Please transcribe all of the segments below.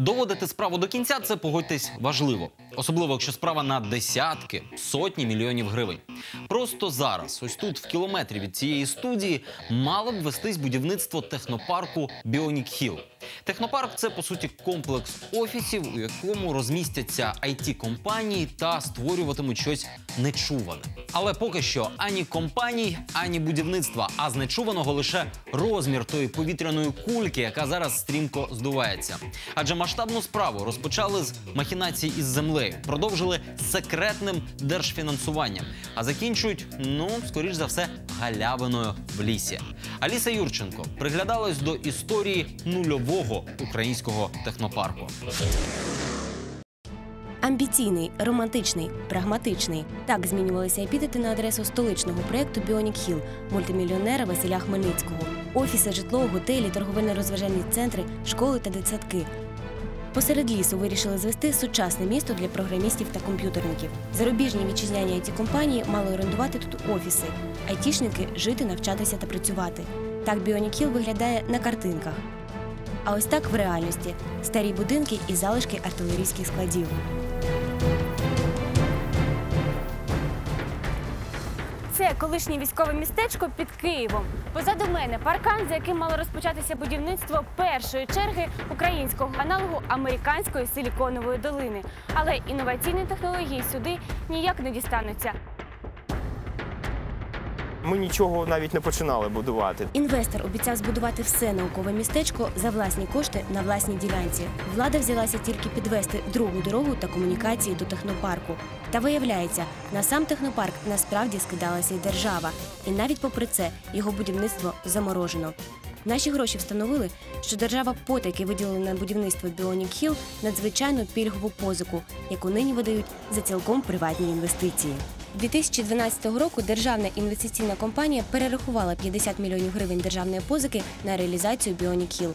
Доводити справу до кінця це погодьтесь важливо, особливо якщо справа на десятки, сотні мільйонів гривень. Просто зараз, ось тут, в кілометрі від цієї студії, мало б вестись будівництво технопарку Біонік Хіл. Технопарк це по суті комплекс офісів, у якому розмістяться it компанії та створюватимуть щось нечуване. Але поки що ані компаній, ані будівництва, а з нечуваного лише розмір тої повітряної кульки, яка зараз стрімко здувається. Адже масштабну справу розпочали з махінацій із землею, продовжили секретним держфінансуванням, а закінчують, ну скоріш за все, галявиною в лісі. Аліса Юрченко приглядалась до історії нульового українського технопарку. Амбіційний, романтичний, прагматичний. Так змінювалися епітети на адресу столичного проєкту Біонік Хіл мультимільйонера Василя Хмельницького. Офіси, житло, готелі, торговельно-розважальні центри, школи та дитсадки. Посеред лісу вирішили звести сучасне місто для програмістів та комп'ютерників. Зарубіжні вітчизняні it компанії мали орендувати тут офіси, айтішники жити, навчатися та працювати. Так Біонікіл виглядає на картинках. А ось так в реальності старі будинки і залишки артилерійських складів. Це колишнє військове містечко під Києвом. Позаду мене паркан, за яким мало розпочатися будівництво першої черги українського аналогу американської силіконової долини. Але інноваційні технології сюди ніяк не дістануться. Ми нічого навіть не починали будувати. Інвестор обіцяв збудувати все наукове містечко за власні кошти на власній ділянці. Влада взялася тільки підвести другу дорогу та комунікації до технопарку. Та виявляється, на сам технопарк насправді скидалася й держава, і навіть попри це його будівництво заморожено. Наші гроші встановили, що держава потайки виділила на будівництво Біонік Хіл надзвичайну пільгову позику, яку нині видають за цілком приватні інвестиції. 2012 року державна інвестиційна компанія перерахувала 50 мільйонів гривень державної позики на реалізацію Біонік Хіл.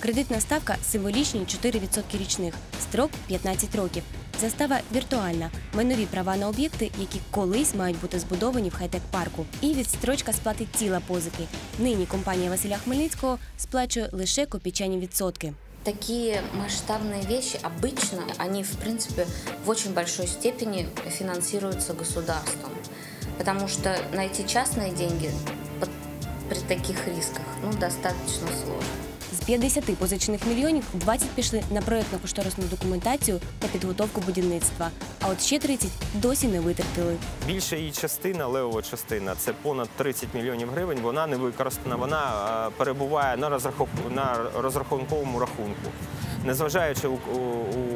Кредитна ставка символічні 4% річних, строк 15 років. Застава віртуальна, майнові права на об'єкти, які колись мають бути збудовані в хай-тек парку. І відстрочка сплати тіла позики. Нині компанія Василя Хмельницького сплачує лише копійчані відсотки. Такие масштабные вещи обычно, они в принципе в очень большой степени финансируются государством. Потому что найти частные деньги при таких рисках ну, достаточно сложно. З 50 позичених мільйонів 20 пішли на проєктно-кошторисну документацію та підготовку будівництва. А от ще 30 досі не витратили. Більша її частина, левова частина, це понад 30 мільйонів гривень. Вона не використана, вона е, перебуває на розрахунковому рахунку, незважаючи у, у,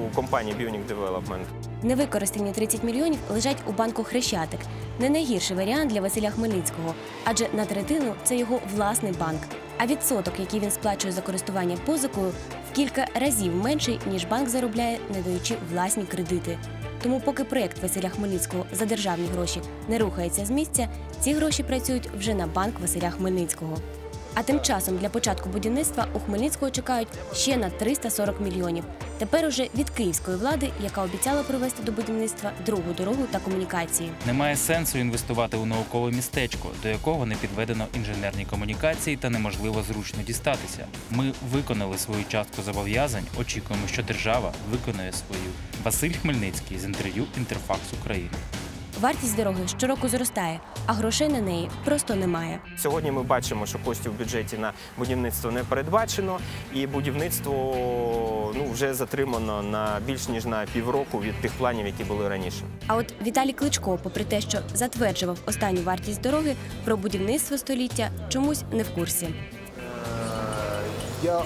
у компанії Bionic Development. Невикористані 30 мільйонів лежать у банку Хрещатик. Не найгірший варіант для Василя Хмельницького, адже на третину це його власний банк. А відсоток, який він сплачує за користування позикою, в кілька разів менший, ніж банк заробляє, не даючи власні кредити. Тому, поки проєкт Василя Хмельницького за державні гроші не рухається з місця, ці гроші працюють вже на банк Василя Хмельницького. А тим часом для початку будівництва у Хмельницького чекають ще на 340 мільйонів. Тепер уже від київської влади, яка обіцяла привести до будівництва другу дорогу та комунікації. Немає сенсу інвестувати у наукове містечко, до якого не підведено інженерні комунікації та неможливо зручно дістатися. Ми виконали свою частку зобов'язань. Очікуємо, що держава виконує свою. Василь Хмельницький з інтерв'ю Інтерфакс України. Вартість дороги щороку зростає, а грошей на неї просто немає. Сьогодні ми бачимо, що коштів в бюджеті на будівництво не передбачено, і будівництво ну, вже затримано на більш ніж на півроку від тих планів, які були раніше. А от Віталій Кличко, попри те, що затверджував останню вартість дороги, про будівництво століття чомусь не в курсі. Я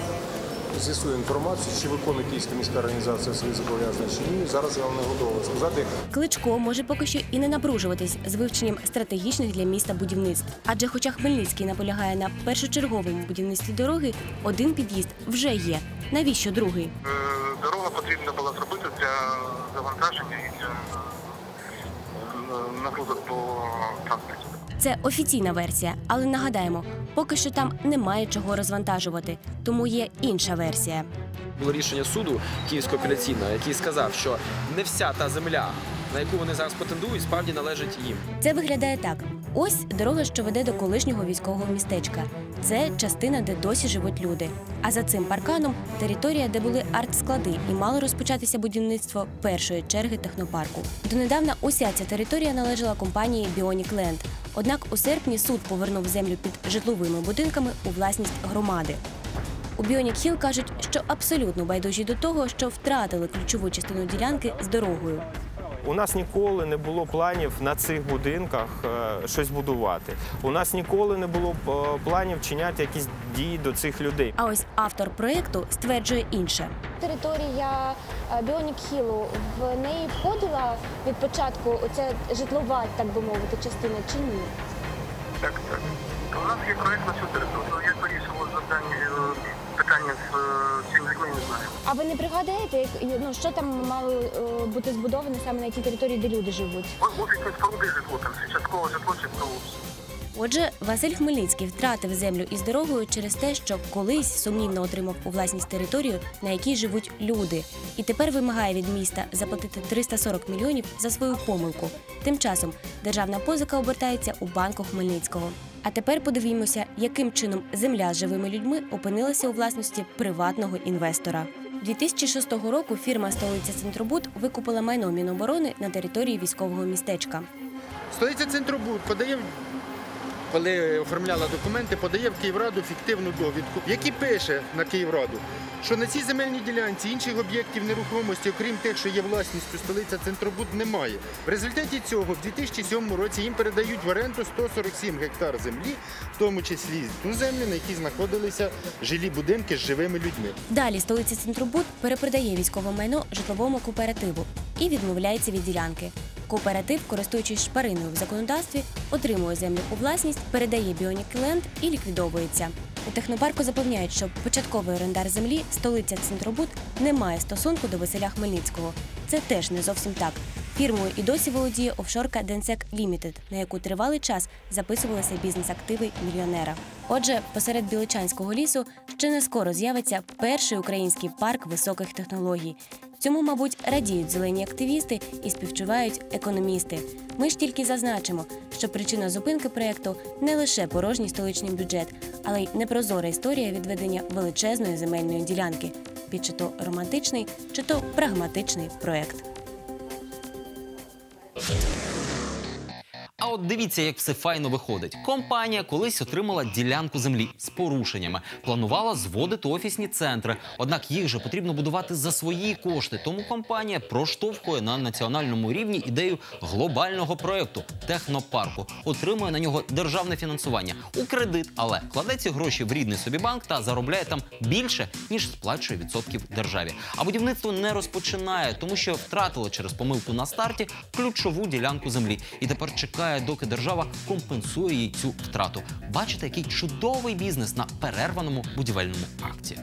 з'ясую інформацію, чи виконує Київська міська організація свої зобов'язання чи ні. Зараз я вам не готовий сказати. Кличко може поки що і не напружуватись з вивченням стратегічних для міста будівництв. Адже, хоча Хмельницький наполягає на першочерговому будівництві дороги, один під'їзд вже є. Навіщо другий? Е, Дорога потрібна була зробити для завантаження і для е, нагрузок по транспорті. Це офіційна версія, але нагадаємо, поки що там немає чого розвантажувати, тому є інша версія. було рішення суду Київського апеляційного, який сказав, що не вся та земля, на яку вони зараз претендують, справді належить їм. Це виглядає так: ось дорога, що веде до колишнього військового містечка. Це частина, де досі живуть люди. А за цим парканом територія, де були артсклади, і мало розпочатися будівництво першої черги технопарку. Донедавна уся ця територія належала компанії Bionic Land. Однак у серпні суд повернув землю під житловими будинками у власність громади. У Bionic Hill кажуть, що абсолютно байдужі до того, що втратили ключову частину ділянки з дорогою. У нас ніколи не було планів на цих будинках е, щось будувати. У нас ніколи не було е, планів чиняти якісь дії до цих людей. А ось автор проєкту стверджує інше. Територія е, Біонік Хілу в неї входила від початку оця житлова, так би мовити, частина чи ні? Так, так. У нас є проєкт на цю територію. Як вирішило завдання питання з А ви не пригадаєте, як ну що там мало е, бути збудовано саме на тій території, де люди живуть? Офісні споруди житло, там чи частково житло, частково. Отже, Василь Хмельницький втратив землю із дорогою через те, що колись сумнівно отримав у власність територію, на якій живуть люди, і тепер вимагає від міста заплатити 340 мільйонів за свою помилку. Тим часом державна позика обертається у банку Хмельницького. А тепер подивімося, яким чином земля з живими людьми опинилася у власності приватного інвестора. 2006 року фірма столиця Центробуд викупила майно Міноборони на території військового містечка. Столиця Центробуд подає, коли оформляла документи, подає в Київраду фіктивну довідку, в якій пише на Київраду, що на цій земельній ділянці інших об'єктів нерухомості, окрім тих, що є власністю столиця Центробуд, немає. В результаті цього в 2007 році їм передають в оренду 147 гектар землі, в тому числі ту землю, на якій знаходилися жилі будинки з живими людьми. Далі столиця Центробуд перепродає військове майно житловому кооперативу і відмовляється від ділянки. Кооператив, користуючись шпариною в законодавстві, отримує землю у власність, передає Біонік Ленд і ліквідовується. У технопарку запевняють, що початковий орендар землі, столиця Центробуд, не має стосунку до Василя Хмельницького. Це теж не зовсім так. Фірмою і досі володіє офшорка Densec Limited, на яку тривалий час записувалися бізнес-активи мільйонера. Отже, посеред Біличанського лісу ще не скоро з'явиться перший український парк високих технологій. Цьому, мабуть, радіють зелені активісти і співчувають економісти. Ми ж тільки зазначимо, що причина зупинки проєкту не лише порожній столичний бюджет, але й непрозора історія відведення величезної земельної ділянки під чи то романтичний, чи то прагматичний проєкт. От дивіться, як все файно виходить. Компанія колись отримала ділянку землі з порушеннями, планувала зводити офісні центри. Однак їх же потрібно будувати за свої кошти. Тому компанія проштовхує на національному рівні ідею глобального проекту технопарку, отримує на нього державне фінансування у кредит, але кладе ці гроші в рідний собі банк та заробляє там більше ніж сплачує відсотків державі. А будівництво не розпочинає, тому що втратило через помилку на старті ключову ділянку землі і тепер чекає, доки держава компенсує їй цю втрату. Бачите, який чудовий бізнес на перерваному будівельному акті.